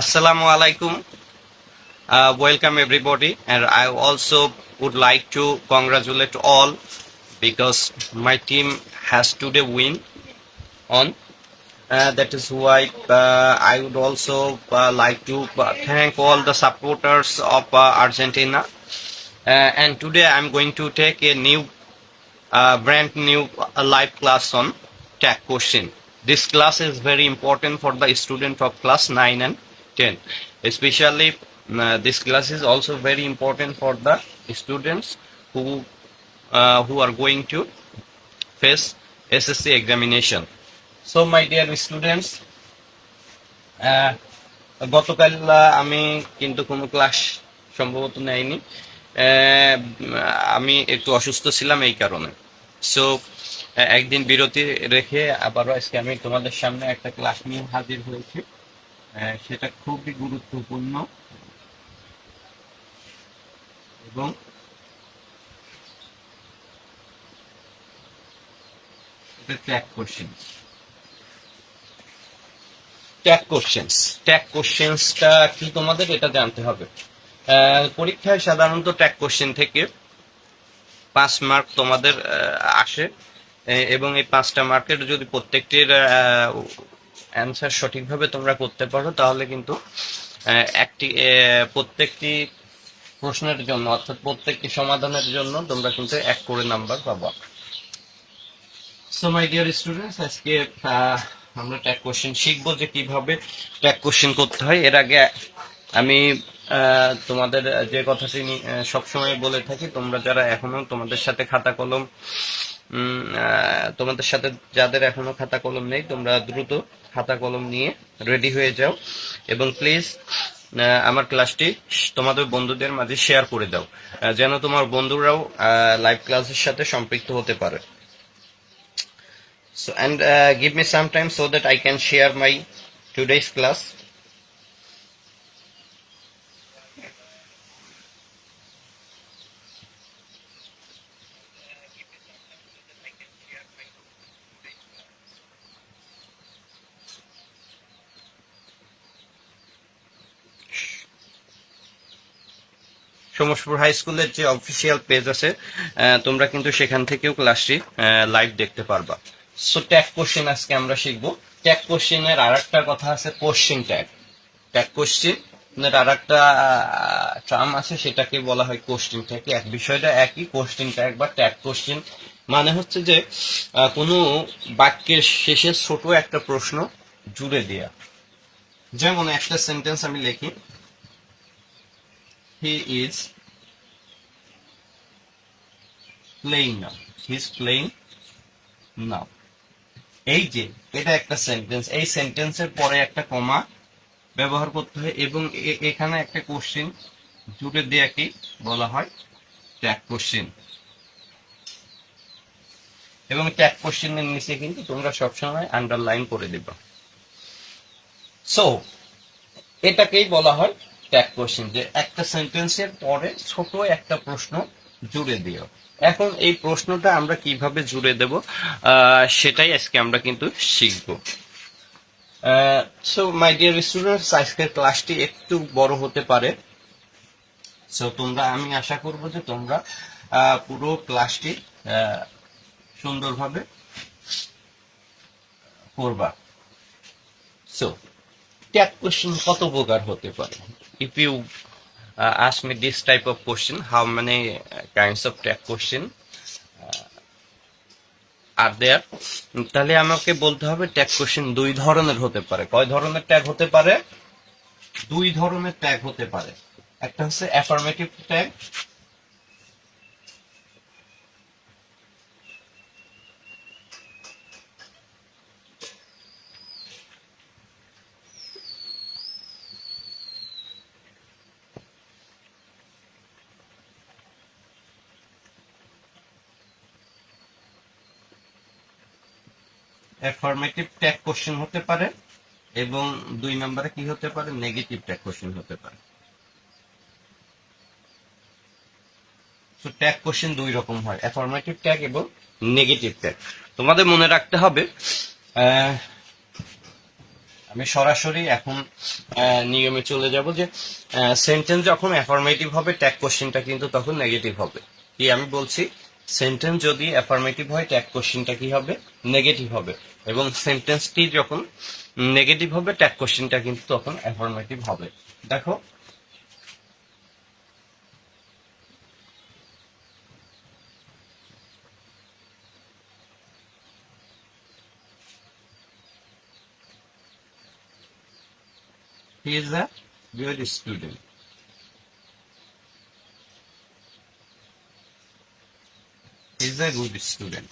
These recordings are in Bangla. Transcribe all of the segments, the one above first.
Assalamu alaikum. Uh, welcome everybody, and I also would like to congratulate all because my team has today win on. Uh, that is why uh, I would also uh, like to uh, thank all the supporters of uh, Argentina. Uh, and today I'm going to take a new uh, brand new uh, live class on tag question. This class is very important for the student of class 9 and 10. Especially uh, this class is also very important for the students who uh, who are going to face SSC examination. So my dear students, গতকাল আমি কিন্তু কোনো ক্লাস সম্ভবত নেয়নি আমি একটু অসুস্থ ছিলাম এই কারণে সো একদিন বিরতি রেখে আবারও আজকে আমি তোমাদের সামনে একটা ক্লাস নিয়ে হাজির হয়েছি সেটা খুবই গুরুত্বপূর্ণ। এবং এটা tag question tag questions tag কোশ্চেন্সটা কি তোমাদের? এটা জানতে হবে। পরীক্ষায় সাধারণত ট্যাগ কোশ্চেন থেকে পাঁচ মার্ক তোমাদের আসে। এবং এই পাঁচটা মার্কের যদি প্রত্যেকটির অ্যান্সার সঠিকভাবে তোমরা করতে পারো, তাহলে কিন্তু একটি প্রত্যেকটি প্রশ্নের জন্য, অর্থাৎ প্রত্যেকটি সমাধানের জন্য তোমরা কিন্তু এক করে নাম্বার পাবা। সো মাই ডিয়ার স্টুডেন্টস আজকে আমরা ট্যাগ কোশ্চেন শিখব যে কীভাবে ট্যাগ কোশ্চেন করতে হয়। এর আগে আমি তোমাদের যে কথাটি সবসময় বলে থাকি, তোমরা যারা এখনও তোমাদের সাথে খাতা কলম তোমাদের সাথে যাদের এখনও খাতা কলম নেই তোমরা দ্রুত খাতা কলম নিয়ে রেডি হয়ে যাও এবং প্লিজ আমার ক্লাসটি তোমাদের বন্ধুদের মাঝে শেয়ার করে দাও যেন তোমার বন্ধুরাও লাইভ ক্লাসের সাথে সম্পৃক্ত হতে পারে So and uh, give me some time so that I can share my class. Samaspur high স্কুলের যে অফিসিয়াল পেজ আছে তোমরা কিন্তু সেখান থেকেও ক্লাসটি লাইভ দেখতে পারবা। সো ট্যাগ কোশ্চেন আজকে আমরা শিখব। ট্যাগ কোশ্চেনের আর একটা কথা আছে কোশ্চেন ট্যাগ ট্যাগ কোশ্চেন আর একটা ট্রাম আছে, সেটাকে বলা হয় কোশ্চেন ট্যাগ এক বিষয়টা একই কোশ্চেন ট্যাগ বা ট্যাগ কোশ্চেন মানে হচ্ছে যে কোনো বাক্যের শেষে ছোট একটা প্রশ্ন জুড়ে দেয়া। যেমন একটা সেন্টেন্স আমি লিখি he is playing now. He is playing now. এই যে, এটা একটা সেন্টেন্স এই সেন্টেন্সের পরে একটা কমা ব্যবহার করতে হয় এবং এখানে একটা কোশ্চেন জুড়ে দেয়াকে বলা হয় ট্যাগ কোশ্চেন এবং ট্যাগ কোশ্চেনের নিচে কিন্তু তোমরা সবসময় আন্ডারলাইন করে দিবা। সো এটাকেই বলা হয় ট্যাগ কোশ্চেন যে একটা সেন্টেন্সের পরে ছোট একটা প্রশ্ন জুড়ে দিও। এখন এই প্রশ্নটা আমরা কীভাবে জুড়ে দেব সেটাই আজকে আমরা কিন্তু শিখব। সো মাই ডিয়ার স্টুডেন্টস আজকের ক্লাসটি একটু বড় হতে পারে। সো তোমরা, আমি আশা করব যে তোমরা পুরো ক্লাসটি সুন্দরভাবে করবা সো ট্যাগ কোশ্চেন কত প্রকার হতে পারে? If you ask me this type of question how many kinds of tag question are there তাহলে আমাকে বলতে হবে ট্যাগ কোশ্চেন দুই ধরনের হতে পারে। কয় ধরনের ট্যাগ হতে পারে? দুই ধরনের ট্যাগ হতে পারে। একটা হচ্ছে affirmative tag affirmative tag question হতে পারে এবং দুই নম্বরে কি হতে পারে? নেগেটিভ ট্যাগ কোশ্চেন হতে পারে। সো ট্যাগ কোশ্চেন দুই রকম হয় অ্যাফার্মেটিভ ট্যাগ এবং নেগেটিভ ট্যাগ তোমাদের মনে রাখতে হবে আমি সরাসরি এখন নিয়মে চলে যাব যে সেন্টেন্স যখন অ্যাফার্মেটিভ হবে ট্যাগ কোশ্চেনটা কিন্তু তখন নেগেটিভ হবে। কি আমি বলছি? সেন্টেন্স যদি অ্যাফার্মেটিভ হয় ট্যাগ কোশ্চেনটা কি হবে? নেগেটিভ হবে। এবং সেন্টেন্সটি যখন নেগেটিভ হবে ট্যাগ কোশ্চেনটা কিন্তু তখন অ্যাফার্মেটিভ হবে দেখো He is a good student. He is a good student.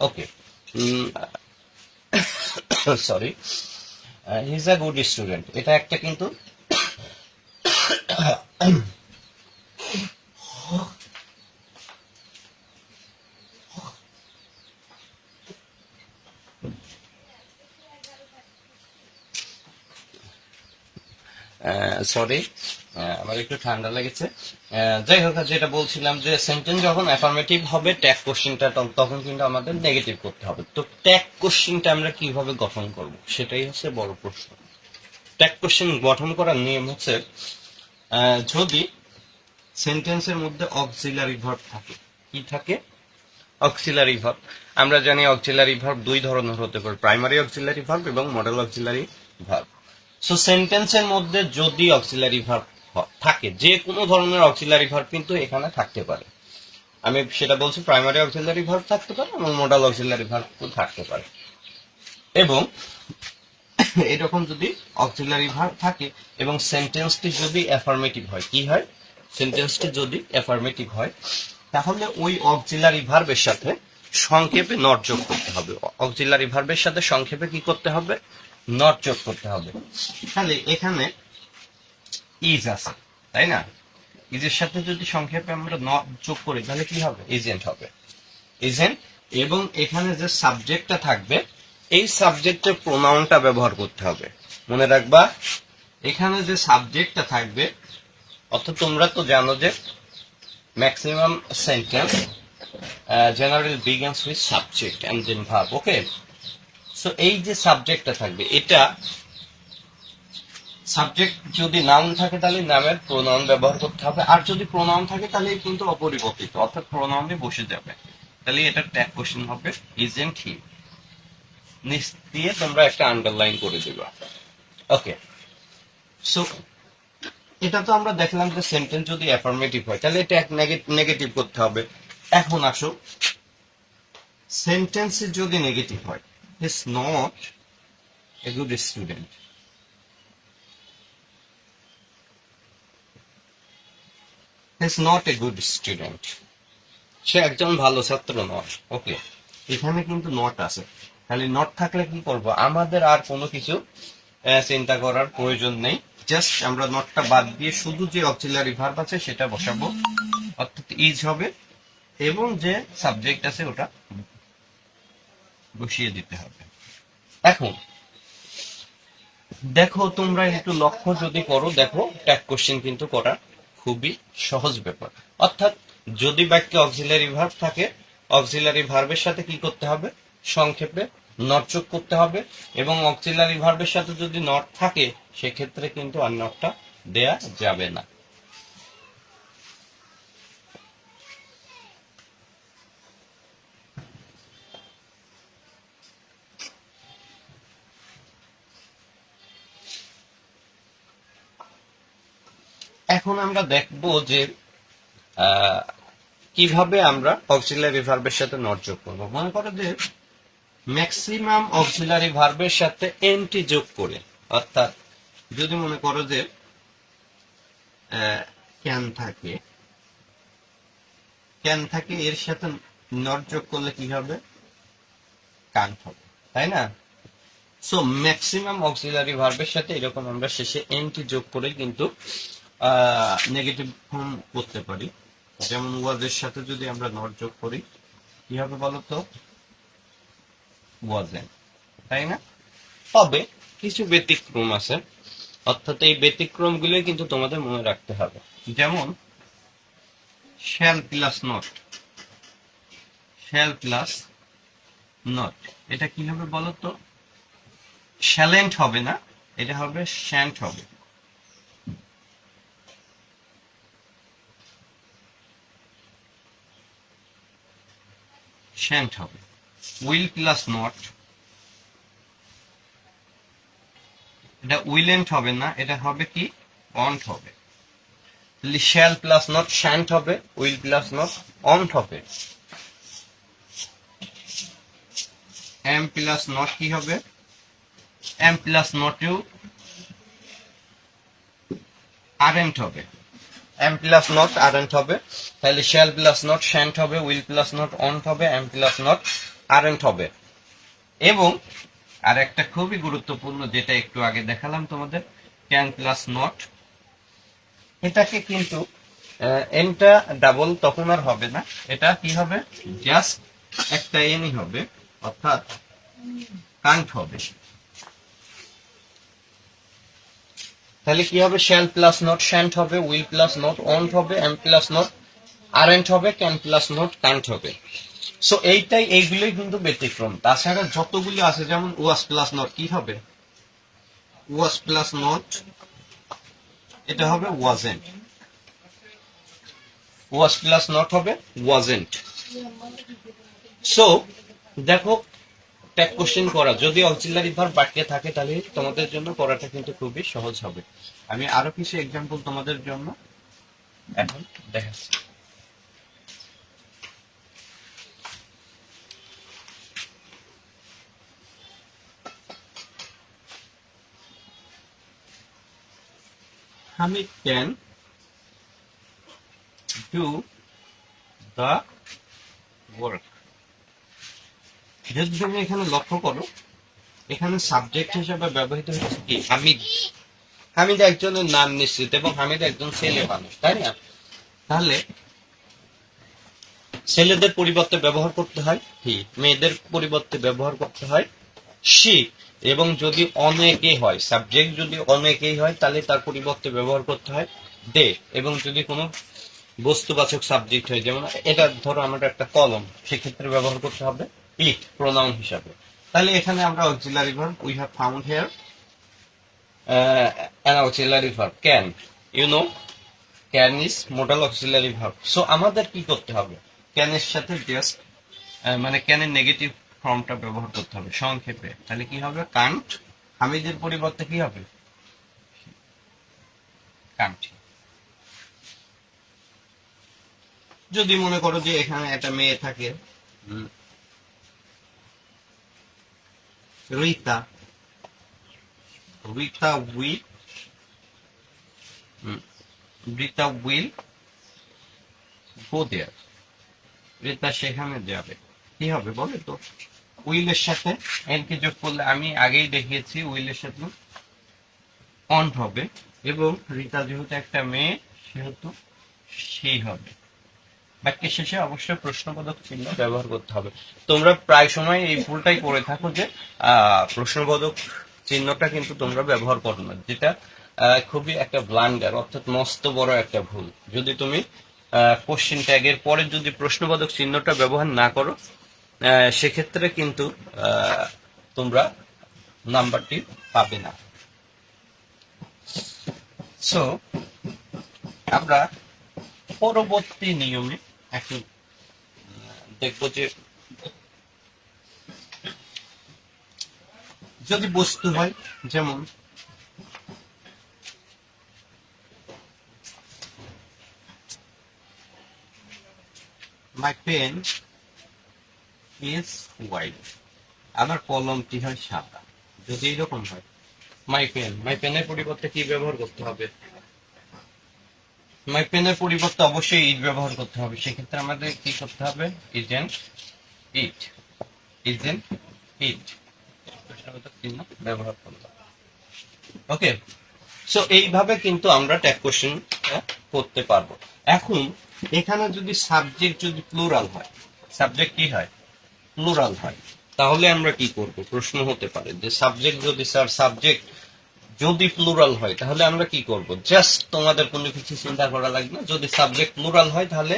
Okay. Mm, sorry he's a good student এটা একটা কিন্তু সরি আমার একটু ঠান্ডা লেগেছে। যাই হোক যেটা বলছিলাম যে সেন্টেন্স যখন অ্যাফার্মেটিভ হবে ট্যাগ কোশ্চিনটা তখন কিন্তু আমাদের নেগেটিভ করতে হবে। তো ট্যাগ কোশ্চিনটা আমরা কীভাবে গঠন করব? সেটাই হচ্ছে বড় প্রশ্ন। ট্যাগ কোশ্চিন গঠন করার নিয়ম হচ্ছে যদি সেন্টেন্সের মধ্যে অক্সিলারি ভার্ব থাকে, কি থাকে? অক্সিলারি ভার্ব আমরা জানি অক্সিলারি ভার্ব দুই ধরনের হতে পারে প্রাইমারি অক্সিলারি ভার্ব এবং মডেল অক্সিলারি ভার্ব সো সেন্টেন্সের মধ্যে যদি অক্সিলারি ভার্ব থাকে। যে কোনো ধরনের অক্সিলারি ভার্ব কিন্তু এখানে থাকতে পারে। আমি সেটা বলছি প্রাইমারি অক্সিলারি ভার্ব থাকতে পারে এবং মডেল অক্সিলারি ভার্ব থাকতে পারে। এবং এরকম যদি অক্সিলারি ভার্ব থাকে এবং সেন্টেন্সটি যদি অ্যাফার্মেটিভ হয়, কি হয়? সেন্টেন্সটি যদি অ্যাফার্মেটিভ হয়, তাহলে ওই অক্সিলারি ভার্বের সাথে সংক্ষেপে নট যোগ করতে হবে। অক্সিলারি ভার্বের সাথে সংক্ষেপে কি করতে হবে? নট যোগ করতে হবে। তাহলে এখানে ইজ আছে, তাই না? ইজের সাথে যদি সংক্ষেপে আমরা নট যোগ করি, তাহলে কি হবে? এজেন্ট হবে। এজেন্ট এবং এখানে যে সাবজেক্টটা থাকবে, এই সাবজেক্টের প্রোনাউনটা ব্যবহার করতে হবে। মনে রাখবা, এখানে যে সাবজেক্টটা থাকবে, অর্থাৎ তোমরা তো জানো যে maximum sentence general begins with subject and then verb okay so এই যে সাবজেক্টটা থাকবে, এটা সাবজেক্ট যদি নাউন থাকে তাহলে নামের প্রোনাউন ব্যবহার করতে হবে। আর যদি প্রোনাউন থাকে তাহলে কিন্তু অপরিবর্তিত, অর্থাৎ প্রোনাউনে বসে যাবে। তাহলে এটা ট্যাগ কোশ্চেন হবে ইজেন্ট হি নিচ দিয়ে তোমরা একটা আন্ডারলাইন করে দিবা। ওকে সো এটা তো আমরা দেখলাম যে সেন্টেন্স যদি অ্যাফার্মেটিভ হয়, তাহলে এটা নেগেটিভ করতে হবে। এখন আসো। সেন্টেন্স যদি নেগেটিভ হয় is not a good student is not a good student সে একজন ভালো ছাত্র নয়। ওকে এখানে কিন্তু নট আছে। তাহলে নট থাকলে কি করব? আমাদের আর কোনো কিছু চিন্তা করার প্রয়োজন নেই। জাস্ট আমরা নটটা বাদ দিয়ে শুধু যে অক্সিলারি ভার্ব আছে সেটা বসাবো। অর্থাৎ ইজ হবে এবং যে সাবজেক্ট আছে ওটা বসিয়ে দিতে হবে। এখন, দেখো তোমরা একটু লক্ষ্য যদি করো, দেখো ট্যাগ কোশ্চেন কিন্তু করা খুবই সহজ ব্যাপার। অর্থাৎ যদি বাক্যে অক্সিলারি ভার্ব থাকে অক্সিলারি ভার্বের সাথে কি করতে হবে? সংক্ষেপে নট যোগ করতে হবে এবং অক্সিলারি ভার্বের সাথে যদি নট থাকে, সেক্ষেত্রে কিন্তু আর নটটা দেয়া যাবে না। এখন আমরা দেখব যে কীভাবে আমরা অক্সিলারি ভার্বের সাথে নট যোগ করব। মনে করো যে ম্যাক্সিমাম অক্সিলারি ভার্বের সাথে এনটি যোগ করে, অর্থাৎ যদি মনে করো যে ক্যান থাকে ক্যান থাকে, এর সাথে নট যোগ করলে কি হবে? কান হবে, তাই না? সো ম্যাক্সিমাম অক্সিলারি ভার্বের সাথে এরকম আমরা শেষে এনটি যোগ করে কিন্তু নেগেটিভ ফর্ম করতে পারি। যেমন ওয়াজের সাথে যদি আমরা নট যোগ করি, কি হবে বলতো? ওয়াজেন, তাই না? তবে কিছু ব্যতিক্রম আছে। অর্থাৎ এই ব্যতিক্রম কিন্তু তোমাদের মনে রাখতে হবে। যেমন shall plus not shall plus not এটা কি হবে বলতো? শ্যালেন্ট হবে না, এটা হবে শ্যান্ট হবে। শ্যান্ট হবে। Will plus not. এটা উইলেন্ট হবে না, এটা হবে কি? অন্ট হবে। শ্যাল প্লাস নট শ্যান্ট হবে, উইল প্লাস নট, অন্ট হবে। এম প্লাস নট কি হবে? এম প্লাস নটেও আরেন্ট হবে। এম প্লাস নট আরেন্ট হবে। তাহলে শ্যাল প্লাস নট শ্যান্ট হবে উইল প্লাস নট অন্ট হবে এম প্লাস নট আরেন্ট হবে। এবং আর একটা খুবই গুরুত্বপূর্ণ যেটা একটু আগে দেখালাম তোমাদের ক্যান প্লাস নট এটাকে কিন্তু এনটা ডাবল তখন আর হবে না। এটা কি হবে? জাস্ট একটা এনই হবে, অর্থাৎ কান্ট হবে। তাহলে কি হবে? শ্যাল প্লাস নট শ্যান্ট হবে উইল প্লাস নট অন্ট হবে এম প্লাস নট আরেন্ট হবে ক্যান প্লাস নট কান্ট হবে। সো এইটাই, এইগুলোই কিন্তু ব্যতিক্রম। তাছাড়া যতগুলো আছে, যেমন ওয়াস প্লাস নট কি হবে? ওয়াস প্লাস নট এটা হবে ওয়াজেন্ট ওয়াস প্লাস নট হবে ওয়াজেন্ট সো দেখো ট্যাগ কোশ্চেন করা যদি অক্সিলারি ভার্ব বাক্যে থাকে, তাহলে তোমাদের জন্য করাটা কিন্তু খুবই সহজ হবে। আমি আরও কিছু এক্সাম্পল তোমাদের জন্য এখন দেখাচ্ছি। Hamid can do the work. যদি তুমি এখানে লক্ষ্য করো, এখানে সাবজেক্ট হিসেবে ব্যবহৃত হচ্ছে কি? হামিদ হামিদ একজনের নাম নিশ্চিত এবং হামিদ একজন ছেলে মানুষ, তাই না? তাহলে ছেলেদের পরিবর্তে ব্যবহার করতে হয় হি মেয়েদের পরিবর্তে ব্যবহার করতে হয় সি এবং যদি অনেকে হয় সাবজেক্ট যদি অনেকেই হয়, তাহলে তার পরিবর্তে ব্যবহার করতে হয় দে এবং যদি কোনো বস্তুবাচক সাবজেক্ট হয়, যেমন এটা ধরো, আমার একটা কলম, সেক্ষেত্রে ব্যবহার করতে হবে ইট প্রোনাউন হিসাবে। তাহলে এখানে আমরা auxiliary verb we have found here an auxiliary verb, can. You know, can is modal auxiliary verb. So আমাদের কি করতে হবে? এর সাথে জাস্ট মানে can এর নেগেটিভ ফর্মটা ব্যবহার করতে হবে, সংক্ষেপে। তাহলে কি হবে? কান্ট হামিদের পরিবর্তে কি হবে? কান্ট যদি মনে করো যে এখানে একটা মেয়ে থাকে উম, Rita Rita will Rita will go there Rita সেখানে যাবে। কি হবে বলে তো? উইলের সাথে এনকে যোগ করলে আমি আগেই দেখিয়েছি উইলের সাথে অন হবে এবং রীতা যেহেতু একটা মেয়ে সেহেতু সেই হবে। বাক্যের শেষে অবশ্যই প্রশ্নবোধক চিহ্ন ব্যবহার করতে হবে। তোমরা প্রায় সময় এই ভুলটাই করে থাকো যে প্রশ্নবোধক চিহ্নটা কিন্তু তোমরা ব্যবহার করো না, যেটা খুবই একটা ব্লান্ডার, অর্থাৎ মস্ত বড় একটা ভুল। যদি তুমি কোশ্চিন ট্যাগের পরে যদি প্রশ্নবোধক চিহ্নটা ব্যবহার না করো সেক্ষেত্রে কিন্তু তোমরা নাম্বারটি পাবে না। সো আমরা পরবর্তী নিয়মে এখন দেখব যে যদি বস্তু হয়, যেমন মাই পেন ইজ হোয়াইট আমার কলমটি হয় সাদা, যদি এরকম হয় মাই পেন মাই পেনের পরিবর্তে কি ব্যবহার করতে হবে? মাই পরিবর্তে অবশ্যই ইট ব্যবহার করতে হবে। সেক্ষেত্রে আমাদের কি করতে হবে? Isn't it isn't it চিহ্ন ব্যবহার করলাম। ওকে সো এইভাবে কিন্তু আমরা ট্যাগ কোশ্চেন করতে পারব। এখন, এখানে যদি সাবজেক্ট যদি প্লুরাল হয় সাবজেক্ট কি হয়? প্লুরাল হয়। তাহলে আমরা কি করব? প্রশ্ন হতে পারে যে সাবজেক্ট যদি স্যার সাবজেক্ট যদি প্লুরাল হয়, তাহলে আমরা কি করব? জাস্ট তোমাদের কোনো কিছু চিন্তা করা লাগবে না। যদি সাবজেক্ট প্লুরাল হয়, তাহলে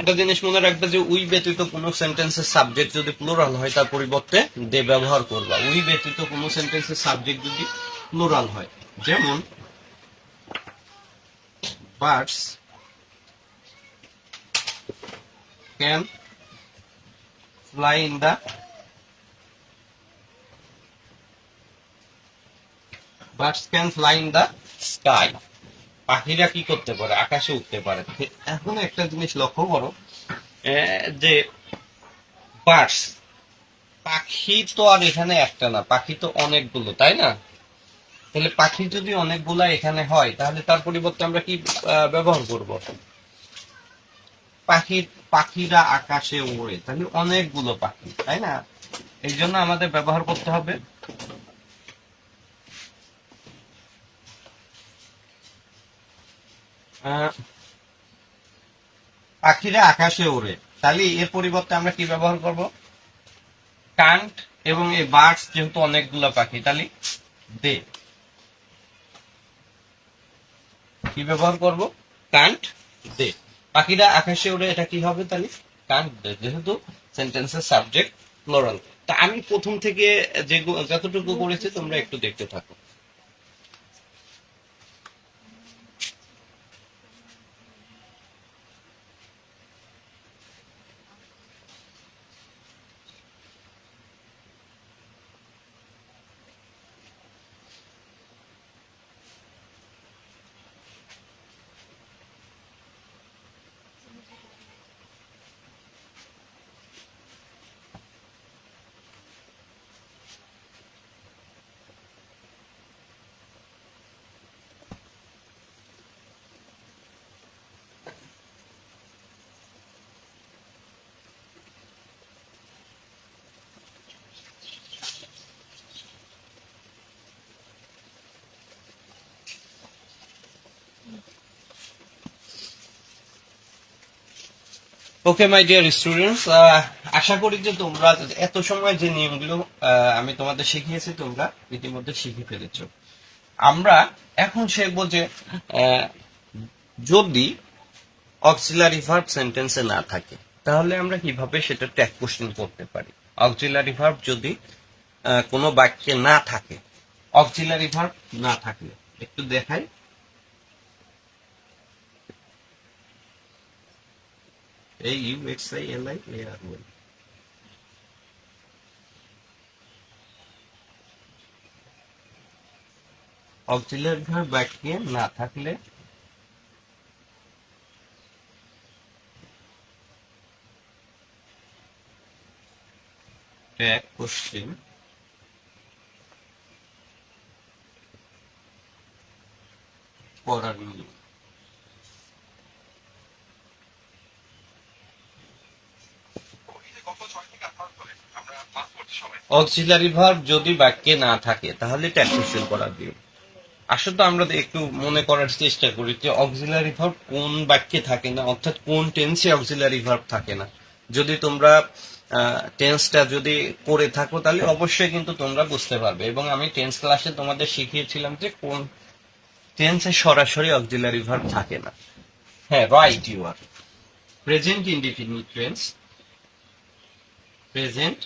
একটা জিনিস মনে রাখবে যে, উই ব্যতীত কোনো সেন্টেন্সের সাবজেক্ট যদি প্লুরাল হয়, তার পরিবর্তে দে ব্যবহার করবা। উই ব্যতীত কোনো সেন্টেন্সের সাবজেক্ট যদি প্লুরাল হয়, যেমন birds can fly in the birds can fly in the sky. পাখিরা কি করতে পারে? আকাশে উঠতে পারে। এখন একটা জিনিস লক্ষ্য করো যে বার্ডস, পাখি তো আর এখানে একটা না, পাখি তো অনেকগুলো, তাই না? তাহলে পাখি যদি অনেকগুলা এখানে হয়, তাহলে তার পরিবর্তে আমরা কি ব্যবহার করব? পাখির পাখিরা আকাশে ওড়ে, তাহলে অনেকগুলো পাখি, তাই না? এই জন্য আমাদের ব্যবহার করতে হবে। পাখিরা আকাশে ওড়ে। তাহলে এর পরিবর্তে আমরা কি ব্যবহার করব? কান্ট এবং এই বার্ডস যেহেতু অনেকগুলো পাখি, তাহলে দে। কি ব্যবহার করব? Can't they. পাখিরা আকাশে ওড়ে, এটা কি হবে তাহলে? কান্ট দে, যেহেতু সেন্টেন্সের সাবজেক্ট প্লোরাল। তা আমি প্রথম থেকে যে যতটুকু করেছি, তোমরা একটু দেখতে থাকো। ওকে মাই ডিয়ার স্টুডেন্টস আশা করি যে তোমরা এত সময় যে নিয়মগুলো আহ, আমি তোমাদের শিখিয়েছি তোমরা ইতিমধ্যে শিখে ফেলেছো। আমরা এখন শিখব যে আহ, যদি অক্সিলারি ভার্ব সেন্টেন্সে না থাকে তাহলে আমরা কীভাবে সেটা ট্যাগ কোশ্চেন করতে পারি? অক্সিলারি ভার্ব যদি আহ, কোনো বাক্যে না থাকে অক্সিলারি ভার্ব না থাকলে একটু দেখাই। A U X I L I A R Y auxiliary verb বাক্যে না থাকলে ট্যাগ কোশ্চেন করার নিয়ম অক্সিলারি ভার্ব যদি বাক্যে না থাকে, তাহলে কোশ্চেন করার নিয়ম আসলে আমরা একটু মনে করার চেষ্টা করি যে অক্সিলারি ভার্ব কোন বাক্যে থাকে না, অর্থাৎ কোন টেন্সে অক্সিলারি ভার্ব থাকে না। যদি তোমরা টেন্সটা যদি করে থাকো, তাহলে অবশ্যই কিন্তু তোমরা বুঝতে পারবে। এবং আমি টেন্স ক্লাসে তোমাদের শিখিয়েছিলাম যে কোন টেন্সে সরাসরি অক্সিলারি ভার্ব থাকে না। হ্যাঁ right you are present indefinite tense present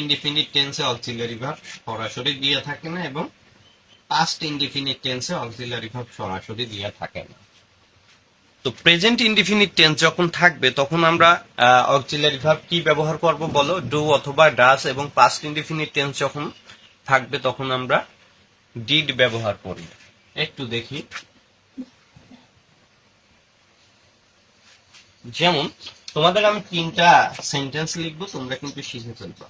indefinite টেন্সে অক্সিলারি ভার্ব সরাসরি দিয়ে থাকে না এবং পাস্ট ইনডিফিনিট টেন্সে অক্সিলারি ভার্ব সরাসরি দিয়ে থাকে না। তো প্রেজেন্ট ইনডিফিনিট টেন্স যখন থাকবে, তখন আমরা অক্সিলারি ভার্ব কি ব্যবহার করব বলো? ডু অথবা ডাস এবং পাস্ট ইনডিফিনিট টেন্স যখন থাকবে, তখন আমরা ডিড ব্যবহার করি একটু দেখি। যেমন, তোমাদের আমি তিনটা সেন্টেন্স লিখব, তোমরা কিন্তু শিখে ফেলবা।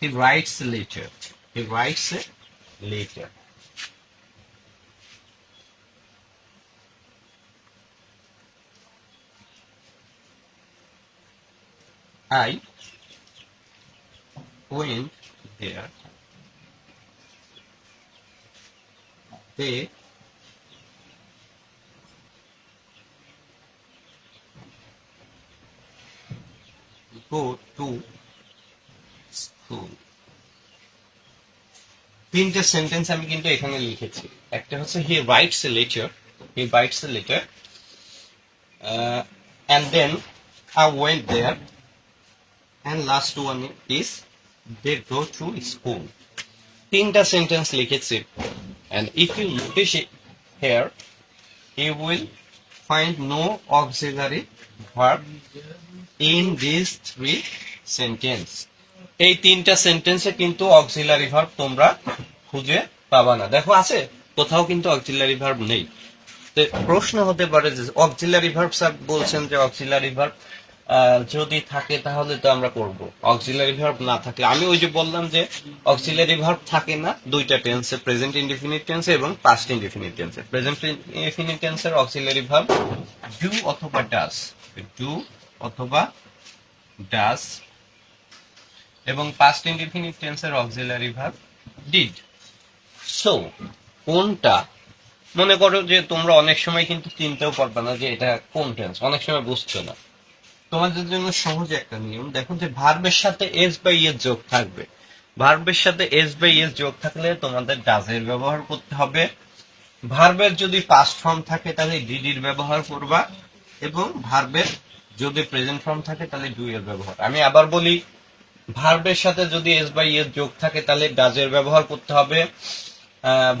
He writes a letter. He writes a letter. I went there. They go to school. তিনটে সেন্টেন্স আমি কিন্তু এখানে লিখেছি। একটা হচ্ছে he writes a letter he writes a letter and then I went there and last one is they go to school তিনটা সেন্টেন্স লিখেছি and if you notice here you will find no auxiliary verb in these three sentence এই তিনটা সেন্টেন্সে কিন্তু অক্সিলারি ভার্ব তোমরা খুঁজে পাবা না। দেখো, আছে? কোথাও কিন্তু অক্সিলারি ভার্ব নেই। প্রশ্ন হতে পারে যে অক্সিলারি ভার্ব স্যার বলছেন যে অক্সিলারি ভার্ব যদি থাকে তাহলে তো আমরা করব। অক্সিলারি ভার্ব না থাকলে, আমি ওই যে বললাম যে অক্সিলারি ভার্ব থাকে না, দুইটা টেন্সে প্রেজেন্ট ইনডিফিনিট টেন্সে এবং পাস্ট ইনডিফিনিট টেন্সে প্রেজেন্ট ইনডিফিনিট টেন্সের অক্সিলারি ভার্ব ডু অথবা ডাস ডু অথবা ডাস এবং পাস্ট ইনডিফিনিট টেন্সের অক্সিলারি ভার্ব ডিড সো কোনটা? মনে করো যে তোমরা অনেক সময় কিন্তু চিনতেও পারবে না যে এটা কোন টেন্স অনেক সময় বুঝছ না। তোমাদের জন্য সহজ একটা নিয়ম, দেখো যে ভার্বের সাথে এস বাই এস যোগ থাকবে। ভার্বের সাথে এস বাই এস যোগ থাকলে তোমাদের ডাজের ব্যবহার করতে হবে। ভার্বের যদি পাস্ট ফর্ম থাকে, তাহলে ডিডির ব্যবহার করবা। এবং ভার্বের যদি প্রেজেন্ট ফর্ম থাকে, তাহলে ডু এর ব্যবহার। আমি আবার বলি ভার্বের সাথে যদি এস বাই এস যোগ থাকে, তাহলে ডাজের ব্যবহার করতে হবে।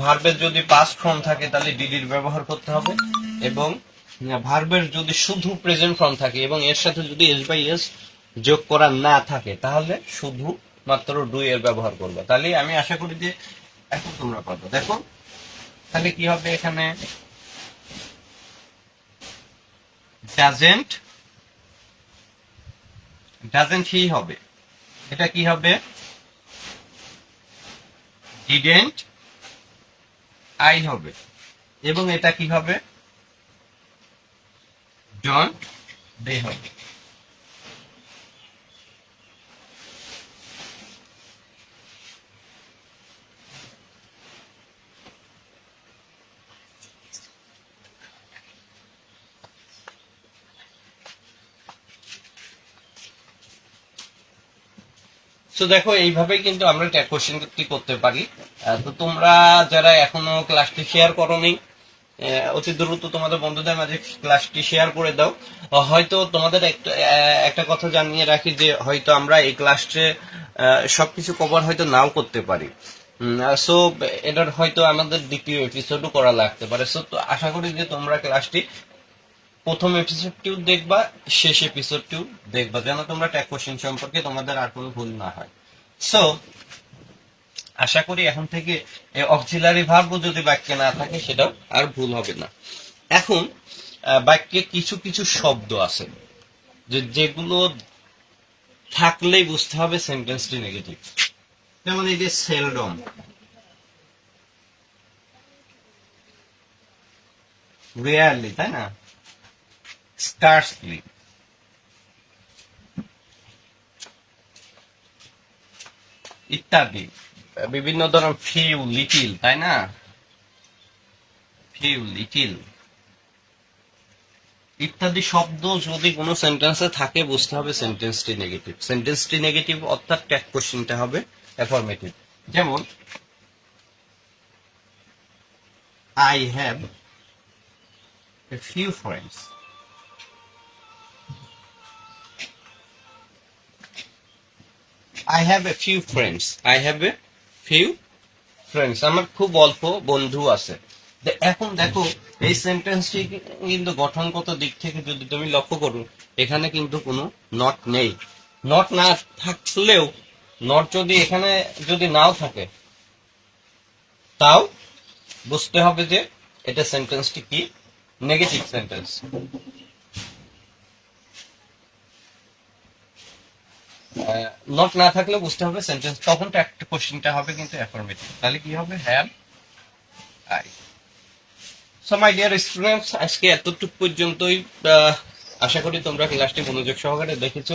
ভার্বের যদি পাস্ট ফর্ম থাকে, তাহলে ডিডির ব্যবহার করতে হবে। এবং ভার্বের যদি শুধু প্রেজেন্ট ফর্ম থাকে এবং এর সাথে যদি এস বাই এস যোগ করা না থাকে, তাহলে শুধু মাত্র ডু এর ব্যবহার করবে। তাহলে আমি আশা করি যে এখন তোমরা পারবে। দেখো, তাহলে কি হবে এখানে? ডাজেন্ট ডাজেন্ট হি হবে? এটা কি হবে? ডিডেন্ট আই হবে? এবং এটা কি হবে? ডন্ট দে হবে? তো দেখো, এইভাবেই কিন্তু আমরা ট্যাগ কোশ্চেনটি করতে পারি। তো তোমরা যারা এখনও ক্লাসটি শেয়ার করোনি অতি দ্রুত তোমাদের বন্ধুদের মাঝে ক্লাসটি শেয়ার করে দাও। হয়তো তোমাদের একটা একটা কথা জানিয়ে রাখি যে, হয়তো আমরা এই ক্লাসে সবকিছু কভার হয়তো নাও করতে পারি। সো এটার হয়তো আমাদের দ্বিতীয় এপিসোডও করা লাগতে পারে। সো আশা করি যে তোমরা ক্লাসটি প্রথম এপিসোডটিও দেখবা, শেষ এপিসোডটিও দেখবা। যেন তোমরা ট্যাগ কোশ্চেন সম্পর্কে তোমাদের আর কোনো ভুল না হয়। সো আশা করি এখন থেকে অক্সিলারি ভার্ব যদি বাক্যে না থাকে সেটাও আর ভুল হবে না। এখন বাক্যে কিছু কিছু শব্দ আছে। যে, যেগুলো থাকলেই বুঝতে হবে সেন্টেন্সটি নেগেটিভ যেমন এই যে সেলডম রেয়ারলি তাই না? Scarcely. ইত্যাদি। বিভিন্ন ধরনের ফিউ লিটিল তাই না? ফিউ লিটিল ইত্যাদি শব্দ যদি কোনো সেন্টেন্সে থাকে, বুঝতে হবে সেন্টেন্সটি নেগেটিভ সেন্টেন্সটি নেগেটিভ অর্থাৎ ট্যাগ কোশ্চিনটা হবে অ্যাফরমেটিভ যেমন I have a few friends I have a few friends I have a few friends আমার খুব অল্প বন্ধু আছে। এখন দেখো, এই সেন্টেন্সটি কিন্তু গঠনগত দিক থেকে যদি তুমি লক্ষ্য করো, এখানে কিন্তু কোনো নট নেই। নট না থাকলেও নট যদি এখানে যদি নাও থাকে, তাও বুঝতে হবে যে এটা সেন্টেন্সটি কি? নেগেটিভ সেন্টেন্স নট না থাকলে বুঝতে হবে সেন্টেন্স তখন তো একটা কোশ্চেনটা হবে কিন্তু অ্যাফার্মেটিভ তাহলে কি হবে? Have I. So my dear students আজকে এতটুকু পর্যন্তই আশা করি তোমরা ক্লাসটি মনোযোগ সহকারে দেখেছ।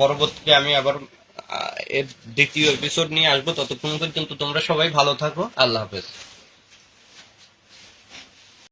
পরবর্তীতে আমি আবার এর দ্বিতীয় এপিসোড নিয়ে আসব। ততক্ষণ পর্যন্ত তোমরা সবাই ভালো থাকো। আল্লাহ হাফেজ।